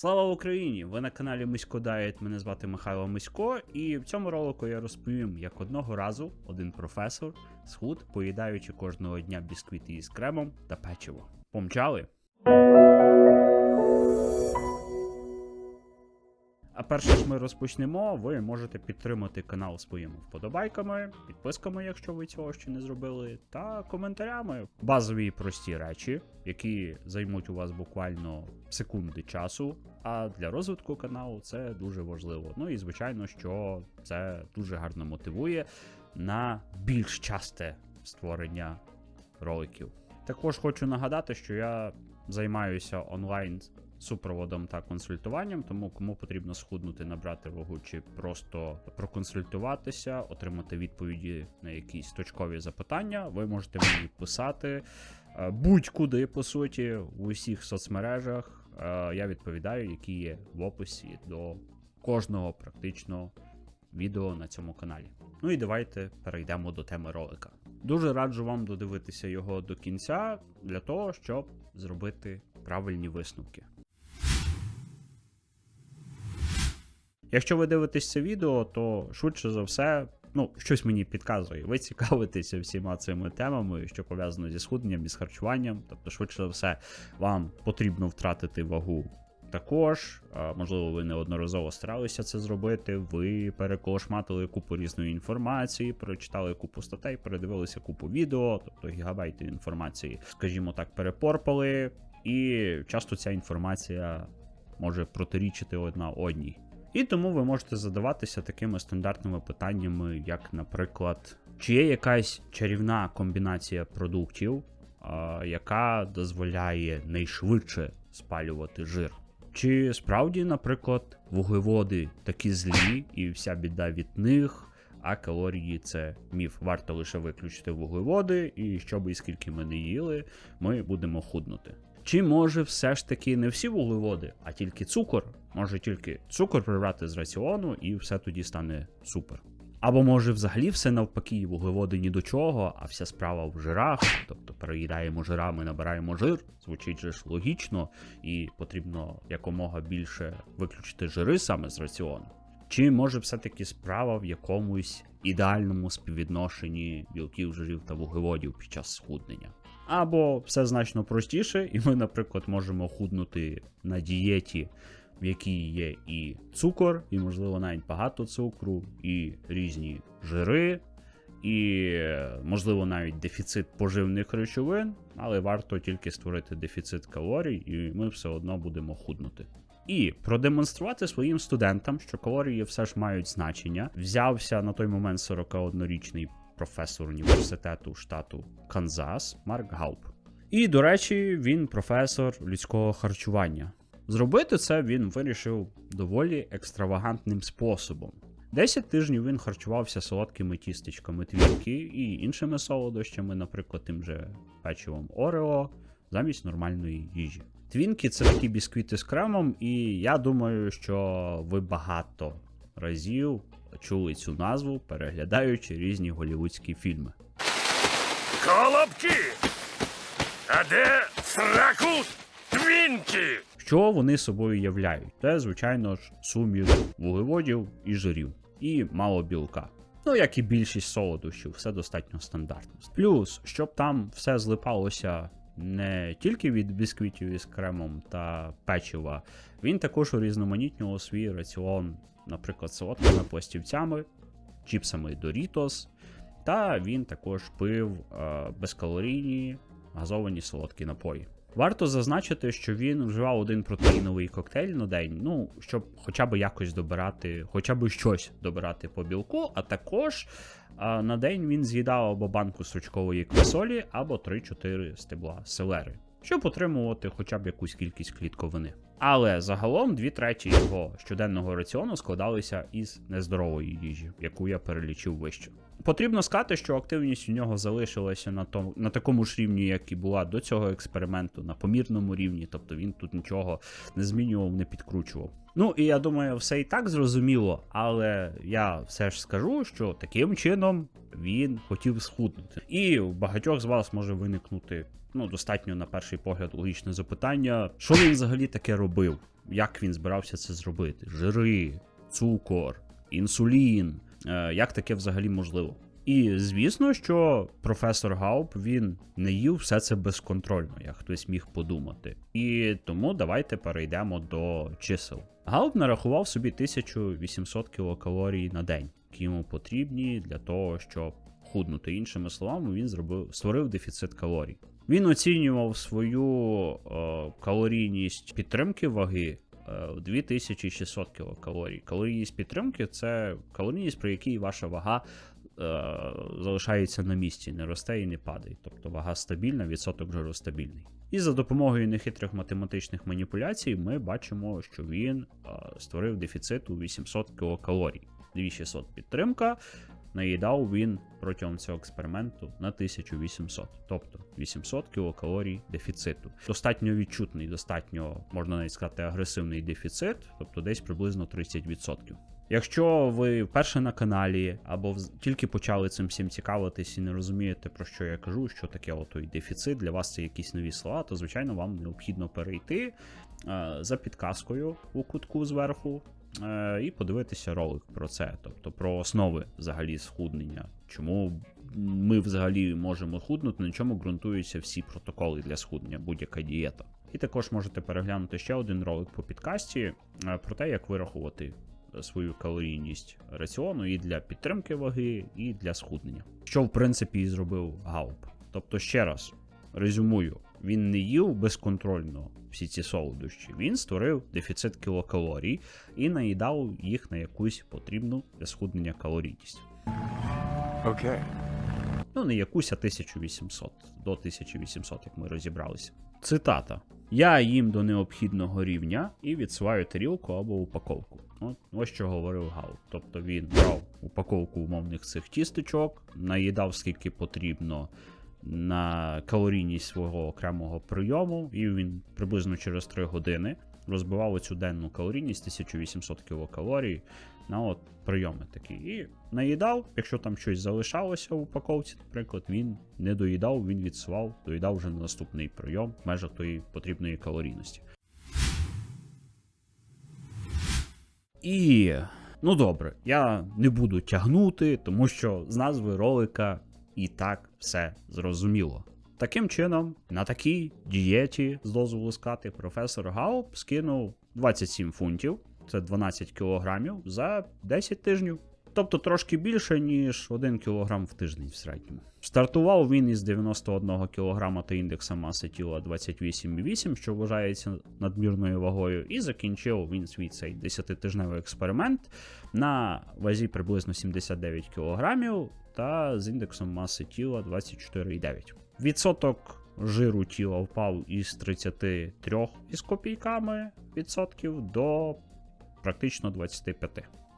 Слава Україні! Ви на каналі Мисько Дайет. Мене звати Михайло Мисько, і в цьому ролику я розповім, як одного разу один професор схуд, поїдаючи кожного дня бісквіти із кремом та печиво. Помчали! А перше ж ми розпочнемо, ви можете підтримати канал своїми вподобайками, підписками, якщо ви цього ще не зробили, та коментарями. Базові прості речі, які займуть у вас буквально секунди часу. А для розвитку каналу це дуже важливо. Ну і звичайно, що це дуже гарно мотивує на більш часте створення роликів. Також хочу нагадати, що я займаюся онлайн супроводом та консультуванням, тому кому потрібно схуднути, набрати вагу чи просто проконсультуватися, отримати відповіді на якісь точкові запитання, ви можете мені писати е, будь-куди, по суті, в усіх соцмережах. Е, Я відповідаю, які є в описі до кожного практично відео на цьому каналі. Ну і давайте перейдемо до теми ролика. Дуже раджу вам додивитися його до кінця для того, щоб зробити правильні висновки. Якщо ви дивитесь це відео, то швидше за все, ну, щось мені підказує. Ви цікавитеся всіма цими темами, що пов'язано зі схудненням і з харчуванням. Тобто, швидше за все, вам потрібно втратити вагу. Також, можливо, ви неодноразово старалися це зробити. Ви переколошматили купу різної інформації, прочитали купу статей, передивилися купу відео, тобто гігабайти інформації, скажімо так, перепорпали, і часто ця інформація може протирічити одна одній. І тому ви можете задаватися такими стандартними питаннями, як, наприклад, чи є якась чарівна комбінація продуктів, яка дозволяє найшвидше спалювати жир. Чи справді, наприклад, вуглеводи такі злі, і вся біда від них, а калорії це міф. Варто лише виключити вуглеводи, і що і скільки ми не їли, ми будемо худнути. Чи може все ж таки не всі вуглеводи, а тільки цукор? Може тільки цукор прибрати з раціону, і все тоді стане супер. Або може взагалі все навпаки, вуглеводи ні до чого, а вся справа в жирах, тобто переїдаємо жирами, набираємо жир, звучить же ж логічно, і потрібно якомога більше виключити жири саме з раціону. Чи може все-таки справа в якомусь ідеальному співвідношенні білків, жирів та вуглеводів під час схуднення? Або все значно простіше, і ми, наприклад, можемо худнути на дієті, в якій є і цукор, і, можливо, навіть багато цукру, і різні жири, і, можливо, навіть дефіцит поживних речовин, але варто тільки створити дефіцит калорій, і ми все одно будемо худнути. І продемонструвати своїм студентам, що калорії все ж мають значення, взявся на той момент 41-річний професор університету штату Канзас Марк Гауп. І, до речі, він професор людського харчування. Зробити це він вирішив доволі екстравагантним способом. 10 тижнів він харчувався солодкими тістечками твінки і іншими солодощами, наприклад, тим же печивом Орео, замість нормальної їжі. Твінки це такі бісквіти з кремом, і я думаю, що ви багато разів чули цю назву, переглядаючи різні голівудські фільми. Колобки! А де сраку твінки? Що вони собою являють? Це, звичайно ж, суміш вуглеводів і жирів, і мало білка. Ну, як і більшість солодощів, все достатньо стандартно. Плюс, щоб там все злипалося не тільки від бісквітів із кремом та печива, він також урізноманітнював свій раціон, наприклад, солодкими пластівцями, чіпсами Doritos, та він також пив е, безкалорійні газовані солодкі напої. Варто зазначити, що він вживав один протеїновий коктейль на день, ну, щоб хоча б якось добирати, хоча б щось добирати по білку, а також а, на день він з'їдав або банку стручкової квасолі, або 3-4 стебла селери, щоб отримувати хоча б якусь кількість клітковини. Але загалом дві треті його щоденного раціону складалися із нездорової їжі, яку я перелічив вище. Потрібно сказати, що активність у нього залишилася на тому на такому ж рівні, як і була до цього експерименту, на помірному рівні, тобто він тут нічого не змінював, не підкручував. Ну і я думаю, все і так зрозуміло, але я все ж скажу, що таким чином він хотів схуднути. І у багатьох з вас може виникнути ну, достатньо на перший погляд логічне запитання, що він взагалі таке робив. як він збирався це зробити: жири, цукор, інсулін, як таке взагалі можливо. І звісно, що професор Гауп він не їв все це безконтрольно, як хтось міг подумати. І тому давайте перейдемо до чисел. Гауп нарахував собі 1800 кілокалорій на день, які йому потрібні для того, щоб худнути. Іншими словами, він зробив створив дефіцит калорій. Він оцінював свою е, калорійність підтримки ваги е, 2600 кілокалорій. Калорійність підтримки це калорійність, при якій ваша вага е, залишається на місці, не росте і не падає. Тобто вага стабільна, відсоток жиру стабільний. І за допомогою нехитрих математичних маніпуляцій ми бачимо, що він е, створив дефіцит у 800 кілокалорій. 2600 підтримка, наїдав він протягом цього експерименту на 1800, тобто 800 кілокалорій дефіциту. Достатньо відчутний, достатньо, можна навіть сказати, агресивний дефіцит, тобто десь приблизно 30%. Якщо ви вперше на каналі або тільки почали цим всім цікавитись і не розумієте, про що я кажу, що таке отой дефіцит, для вас це якісь нові слова, то звичайно вам необхідно перейти е, за підказкою у кутку зверху і подивитися ролик про це, тобто про основи взагалі схуднення. Чому ми взагалі можемо худнути, на чому ґрунтуються всі протоколи для схуднення, будь-яка дієта. І також можете переглянути ще один ролик по підкасті е, про те, як вирахувати е, свою калорійність раціону і для підтримки ваги, і для схуднення. Що в принципі і зробив Гауп. Тобто, ще раз резюмую, він не їв безконтрольно всі ці солодощі. Він створив дефіцит кілокалорій і наїдав їх на якусь потрібну для схуднення калорійність. Okay. Ну, не якусь, а 1800 до 1800, як ми розібралися. Цитата: Я їм до необхідного рівня і відсилаю тарілку або упаковку. От ось що говорив Гал. Тобто він брав упаковку умовних цих тістечок, наїдав скільки потрібно на калорійність свого окремого прийому, і він приблизно через 3 години розбивав оцю денну калорійність 1800 кілокалорій на от прийоми такі. І наїдав, якщо там щось залишалося в упаковці, наприклад, він не доїдав, він відсував, доїдав вже на наступний прийом в межах тої потрібної калорійності. І ну добре, я не буду тягнути, тому що з назви ролика і так все зрозуміло. Таким чином, на такій дієті з дозволу сказати, професор Гауп скинув 27 фунтів, це 12 кілограмів за 10 тижнів. Тобто трошки більше, ніж 1 кілограм в тиждень в середньому. Стартував він із 91 кілограма та індексом маси тіла 28,8, що вважається надмірною вагою, і закінчив він свій цей 10-тижневий експеримент на вазі приблизно 79 кілограмів та з індексом маси тіла 24,9. Відсоток жиру тіла впав із 33 із копійками відсотків до практично 25.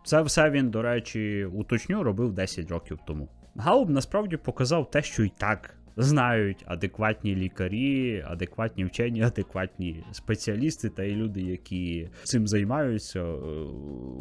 Це все він, до речі, уточню, робив 10 років тому. Гауб насправді показав те, що і так знають адекватні лікарі, адекватні вчені, адекватні спеціалісти та й люди, які цим займаються, е,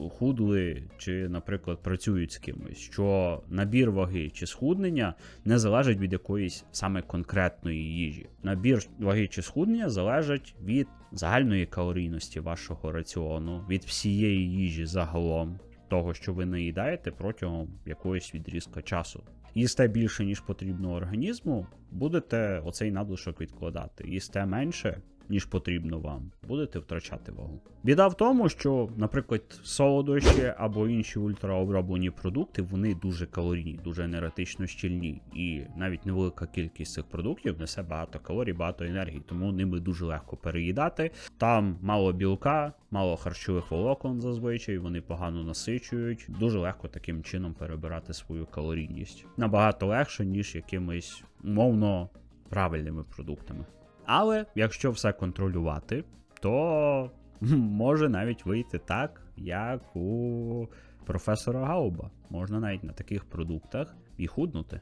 худли чи, наприклад, працюють з кимось. Що набір ваги чи схуднення не залежить від якоїсь саме конкретної їжі. Набір ваги чи схуднення залежить від загальної калорійності вашого раціону, від всієї їжі загалом того, що ви наїдаєте протягом якогось відрізка часу. Їсте більше, ніж потрібно організму, будете оцей надлишок відкладати. Їсте менше, ніж потрібно вам, будете втрачати вагу. Біда в тому, що, наприклад, солодощі або інші ультраоброблені продукти вони дуже калорійні, дуже енергетично щільні, і навіть невелика кількість цих продуктів несе багато калорій, багато енергії, тому ними дуже легко переїдати. Там мало білка, мало харчових волокон зазвичай, вони погано насичують. Дуже легко таким чином перебирати свою калорійність. Набагато легше, ніж якимись умовно правильними продуктами. Але якщо все контролювати, то може навіть вийти так, як у професора Гауба. Можна навіть на таких продуктах і худнути.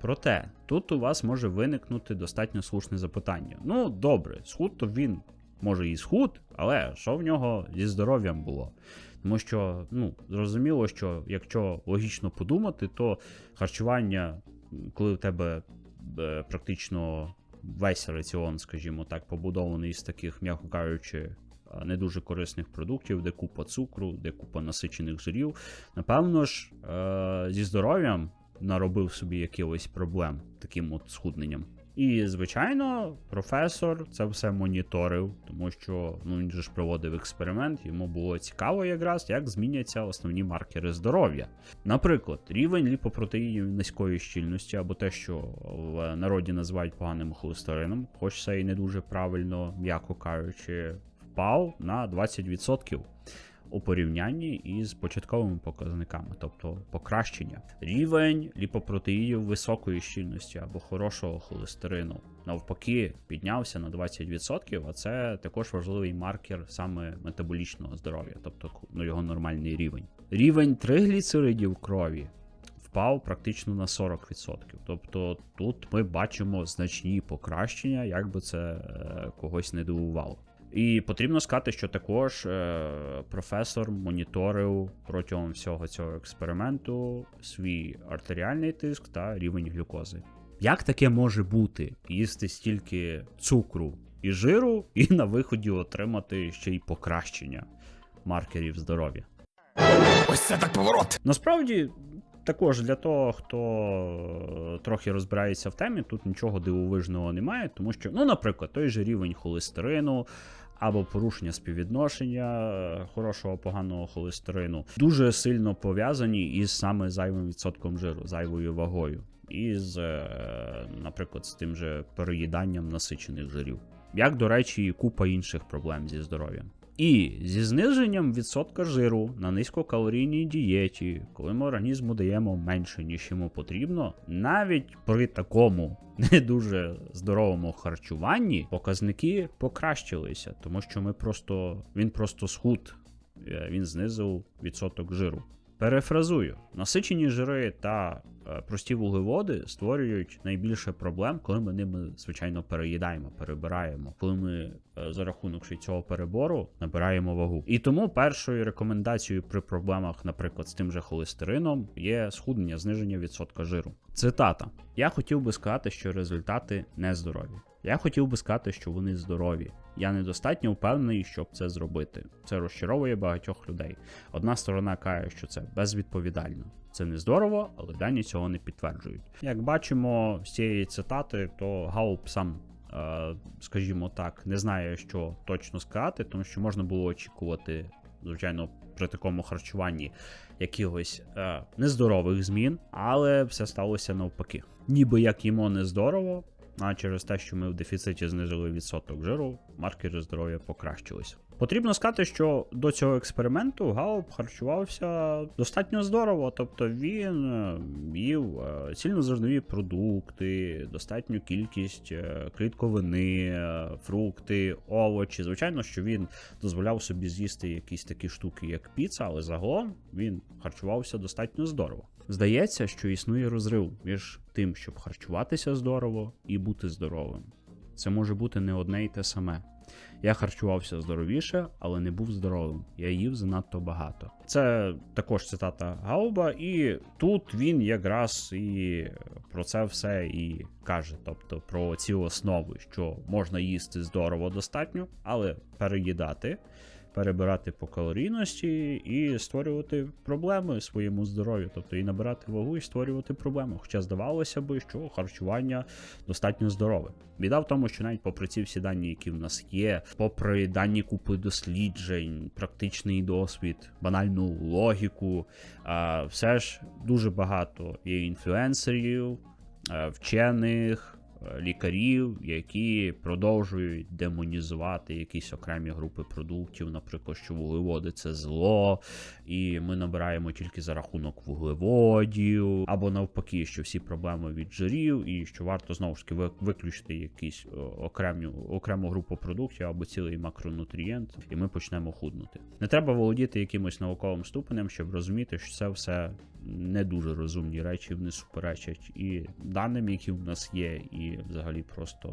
Проте, тут у вас може виникнути достатньо слушне запитання. Ну, добре, схуд то він може і схуд, але що в нього зі здоров'ям було? Тому що, ну, зрозуміло, що якщо логічно подумати, то харчування, коли в тебе е, практично весь раціон, скажімо так, побудований з таких, м'яко кажучи, е, не дуже корисних продуктів, де купа цукру, де купа насичених жирів. Напевно ж, е, зі здоров'ям наробив собі якихось проблем таким от схудненням. І, звичайно, професор це все моніторив, тому що ну, він же ж проводив експеримент, йому було цікаво якраз, як зміняться основні маркери здоров'я. Наприклад, рівень ліпопротеїнів низької щільності, або те, що в народі називають поганим холестерином, хоч це і не дуже правильно, м'яко кажучи, впав на 20% у порівнянні із початковими показниками, тобто покращення. Рівень ліпопротеїнів високої щільності або хорошого холестерину навпаки піднявся на 20%, а це також важливий маркер саме метаболічного здоров'я, тобто ну, його нормальний рівень. Рівень тригліцеридів крові впав практично на 40%. Тобто тут ми бачимо значні покращення, як би це е, когось не дивувало. І потрібно сказати, що також е, професор моніторив протягом всього цього експерименту свій артеріальний тиск та рівень глюкози. Як таке може бути? Їсти стільки цукру і жиру, і на виході отримати ще й покращення маркерів здоров'я? Ось це так поворот! Насправді, також для того, хто е, трохи розбирається в темі, тут нічого дивовижного немає, тому що, ну, наприклад, той же рівень холестерину. Або порушення співвідношення е, хорошого поганого холестерину дуже сильно пов'язані із саме зайвим відсотком жиру, зайвою вагою, і з, е, наприклад, з тим же переїданням насичених жирів. Як, до речі, і купа інших проблем зі здоров'ям. І зі зниженням відсотка жиру на низькокалорійній дієті, коли ми організму даємо менше, ніж йому потрібно, навіть при такому не дуже здоровому харчуванні показники покращилися, тому що ми просто він просто схуд, е, він знизив відсоток жиру. Перефразую, насичені жири та е, прості вуглеводи створюють найбільше проблем, коли ми ними звичайно переїдаємо, перебираємо, коли ми е, за рахунок цього перебору набираємо вагу. І тому першою рекомендацією при проблемах, наприклад, з тим же холестерином, є схуднення, зниження відсотка жиру. Цитата: Я хотів би сказати, що результати не здорові. Я хотів би сказати, що вони здорові. Я недостатньо впевнений, щоб це зробити. Це розчаровує багатьох людей. Одна сторона каже, що це безвідповідально. Це не здорово, але дані цього не підтверджують. Як бачимо з цієї цитати, то Галуп сам, е, скажімо так, не знає, що точно сказати, тому що можна було очікувати, звичайно, при такому харчуванні якихось е, нездорових змін, але все сталося навпаки. Ніби як їмо нездорово, а через те, що ми в дефіциті знизили відсоток жиру, маркери здоров'я покращились. Потрібно сказати, що до цього експерименту Галуп харчувався достатньо здорово, тобто він е, їв е, цільнозернові продукти, достатню кількість е, клітковини, е, фрукти, овочі. Звичайно, що він дозволяв собі з'їсти якісь такі штуки, як піца, але загалом він харчувався достатньо здорово. Здається, що існує розрив між тим, щоб харчуватися здорово і бути здоровим. Це може бути не одне й те саме. Я харчувався здоровіше, але не був здоровим. Я їв занадто багато. Це також цитата Гауба, і тут він якраз і про це все і каже. Тобто про ці основи, що можна їсти здорово достатньо, але переїдати, перебирати по калорійності і створювати проблеми своєму здоров'ю, тобто і набирати вагу, і створювати проблеми. Хоча здавалося би, що харчування достатньо здорове. Біда в тому, що навіть попри ці всі дані, які в нас є, попри дані купи досліджень, практичний досвід, банальну логіку, все ж дуже багато є інфлюенсерів, вчених. Е, Лікарів, які продовжують демонізувати якісь окремі групи продуктів, наприклад, що вуглеводи це зло, і ми набираємо тільки за рахунок вуглеводів, або навпаки, що всі проблеми від жирів, і що варто знову ж таки виключити якісь окремі, окрему групу продуктів або цілий макронутрієнт, і ми почнемо худнути. Не треба володіти якимось науковим ступенем, щоб розуміти, що це все не дуже розумні речі, вони суперечать і даним, які в нас є, і взагалі просто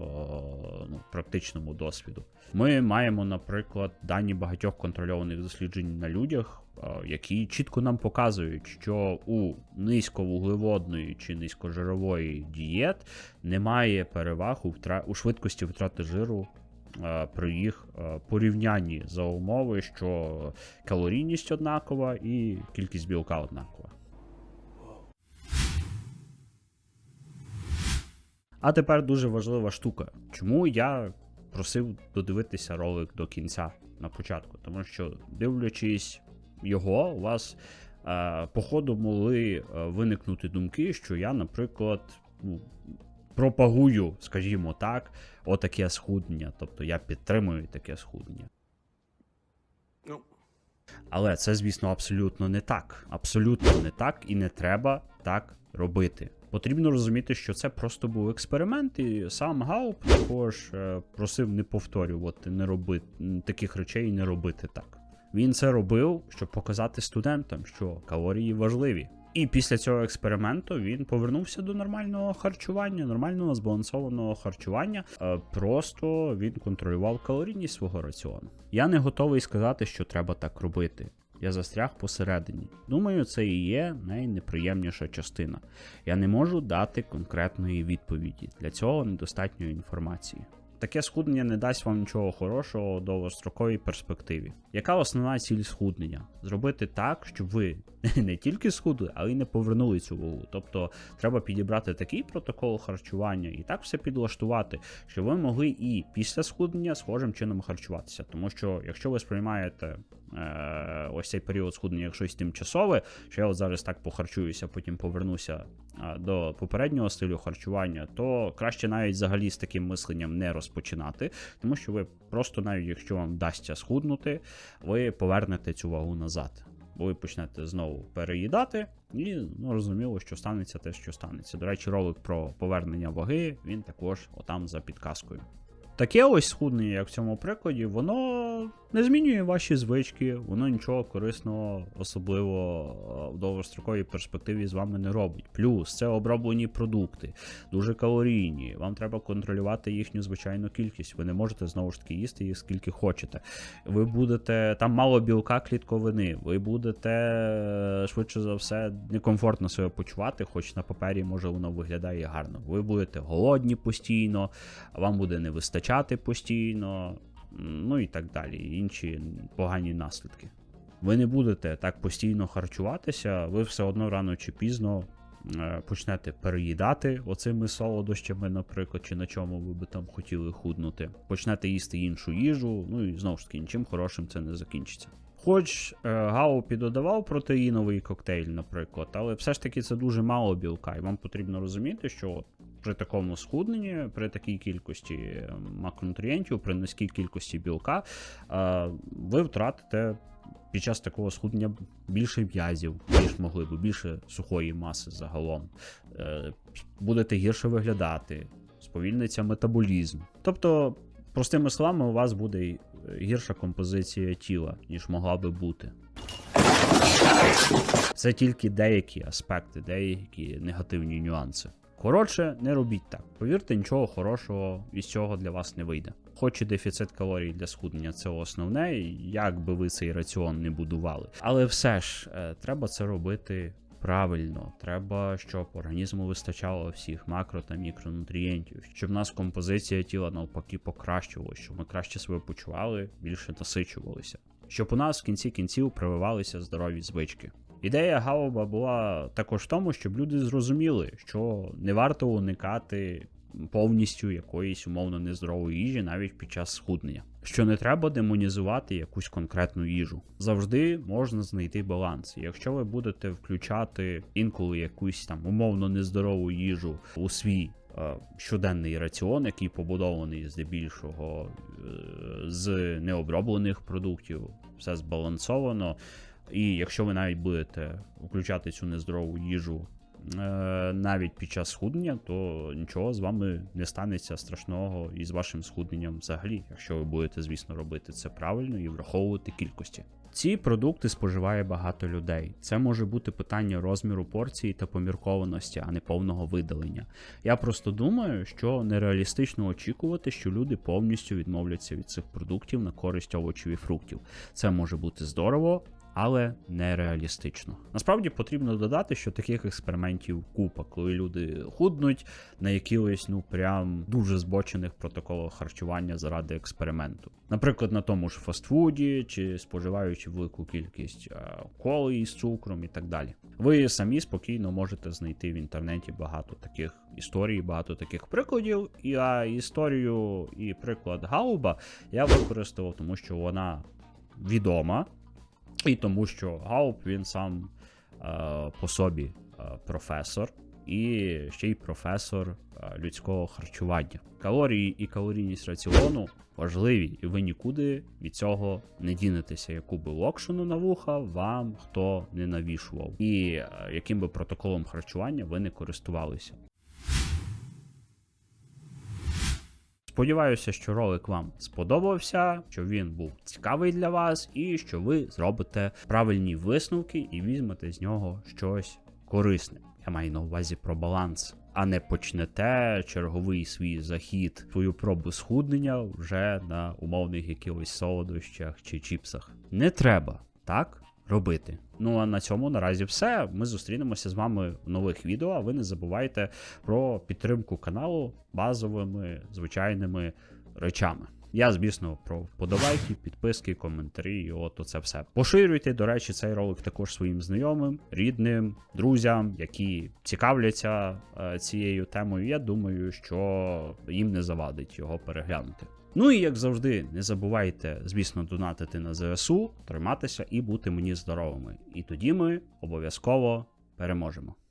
ну, практичному досвіду. Ми маємо, наприклад, дані багатьох контрольованих досліджень на людях, які чітко нам показують, що у низьковуглеводної чи низькожирової дієт немає переваг у, втра... у швидкості втрати жиру при їх порівнянні за умови, що калорійність однакова і кількість білка однакова. А тепер дуже важлива штука. Чому я просив додивитися ролик до кінця на початку? Тому що, дивлячись його, у вас е, по ходу могли е, виникнути думки, що я, наприклад, ну, пропагую, скажімо так, отаке схуднення. Тобто я підтримую таке схуднення. Ну, Але це, звісно, абсолютно не так. Абсолютно не так і не треба так робити. Потрібно розуміти, що це просто був експеримент, і сам Гауп також е, просив не повторювати, не робити таких речей і не робити так. Він це робив, щоб показати студентам, що калорії важливі. І після цього експерименту він повернувся до нормального харчування, нормального збалансованого харчування. Е, Просто він контролював калорійність свого раціону. Я не готовий сказати, що треба так робити. Я застряг посередині. Думаю, це і є найнеприємніша частина. Я не можу дати конкретної відповіді. Для цього недостатньо інформації. Таке схуднення не дасть вам нічого хорошого у довгостроковій перспективі. Яка основна ціль схуднення? Зробити так, щоб ви не тільки схудли, але й не повернули цю вагу. Тобто треба підібрати такий протокол харчування і так все підлаштувати, щоб ви могли і після схуднення схожим чином харчуватися. Тому що якщо ви сприймаєте е, ось цей період схуднення як щось тимчасове, що я от зараз так похарчуюся, потім повернуся а, до попереднього стилю харчування, то краще навіть взагалі з таким мисленням не розпочинати, тому що ви просто навіть якщо вам вдасться схуднути, ви повернете цю вагу назад. Ви почнете знову переїдати, і ну розуміло, що станеться те, що станеться. До речі, ролик про повернення ваги він також отам за підказкою. Таке ось схуднення, як в цьому прикладі, воно не змінює ваші звички, воно нічого корисного, особливо е, в довгостроковій перспективі з вами не робить. Плюс це оброблені продукти, дуже калорійні. Вам треба контролювати їхню звичайну кількість. Ви не можете знову ж таки їсти їх скільки хочете. Ви будете там мало білка клітковини, ви будете е, швидше за все некомфортно себе почувати, хоч на папері може воно виглядає гарно. Ви будете голодні постійно, вам буде не вистачати постійно, ну і так далі. Інші погані наслідки. Ви не будете так постійно харчуватися, ви все одно рано чи пізно е, почнете переїдати оцими солодощами, наприклад, чи на чому ви би там хотіли худнути. Почнете їсти іншу їжу, ну і знову ж таки, нічим хорошим це не закінчиться. Хоч е, Гао піддодавав протеїновий коктейль, наприклад, але все ж таки це дуже мало білка, і вам потрібно розуміти, що от при такому схудненні, при такій кількості е, макронутрієнтів, при низькій кількості білка, е, ви втратите під час такого схуднення більше м'язів, ніж могли б, більше сухої маси загалом. Е, Будете гірше виглядати, сповільниться метаболізм. Тобто, простими словами, у вас буде е, гірша композиція тіла, ніж могла би бути. Це тільки деякі аспекти, деякі негативні нюанси. Коротше, не робіть так. Повірте, нічого хорошого із цього для вас не вийде. Хоч і дефіцит калорій для схуднення це основне, як би ви цей раціон не будували. Але все ж е, треба це робити правильно. Треба, щоб організму вистачало всіх макро та мікронутрієнтів, щоб в нас композиція тіла навпаки покращувалася, щоб ми краще себе почували, більше насичувалися. Щоб у нас в кінці кінців прививалися здорові звички. Ідея Гауба була також в тому, щоб люди зрозуміли, що не варто уникати повністю якоїсь умовно нездорової їжі навіть під час схуднення. Що не треба демонізувати якусь конкретну їжу. Завжди можна знайти баланс. Якщо ви будете включати інколи якусь там умовно нездорову їжу у свій е, щоденний раціон, який побудований здебільшого е, з необроблених продуктів, все збалансовано. І якщо ви навіть будете включати цю нездорову їжу е, навіть під час схуднення, то нічого з вами не станеться страшного і з вашим схудненням взагалі, якщо ви будете, звісно, робити це правильно і враховувати кількості. Ці продукти споживає багато людей. Це може бути питання розміру порції та поміркованості, а не повного видалення. Я просто думаю, що нереалістично очікувати, що люди повністю відмовляться від цих продуктів на користь овочів і фруктів. Це може бути здорово, але нереалістично. Насправді потрібно додати, що таких експериментів купа, коли люди худнуть на якихось ну прям дуже збочених протоколах харчування заради експерименту. Наприклад, на тому ж фастфуді чи споживаючи велику кількість е, коли із цукром і так далі. Ви самі спокійно можете знайти в інтернеті багато таких історій, багато таких прикладів. І а історію і приклад Гауба я використав, тому що вона відома, і тому що Гауб він сам е, по собі е, професор. І ще й професор е, людського харчування. Калорії і калорійність раціону важливі, і ви нікуди від цього не дінетеся, яку би локшину на вуха вам хто не навішував, і е, яким би протоколом харчування ви не користувалися. Сподіваюся, що ролик вам сподобався, що він був цікавий для вас, і що ви зробите правильні висновки і візьмете з нього щось корисне. Я маю на увазі про баланс, а не почнете черговий свій захід, свою пробу схуднення вже на умовних якихось солодощах чи чіпсах. Не треба так робити. Ну а на цьому наразі все. Ми зустрінемося з вами в нових відео. А ви не забувайте про підтримку каналу базовими звичайними речами. Я, звісно, про вподобайки, підписки, коментарі, і от оце все. Поширюйте, до речі, цей ролик також своїм знайомим, рідним, друзям, які цікавляться е, цією темою. Я думаю, що їм не завадить його переглянути. Ну і як завжди, не забувайте, звісно, донатити на ЗСУ, триматися і бути мені здоровими. І тоді ми обов'язково переможемо.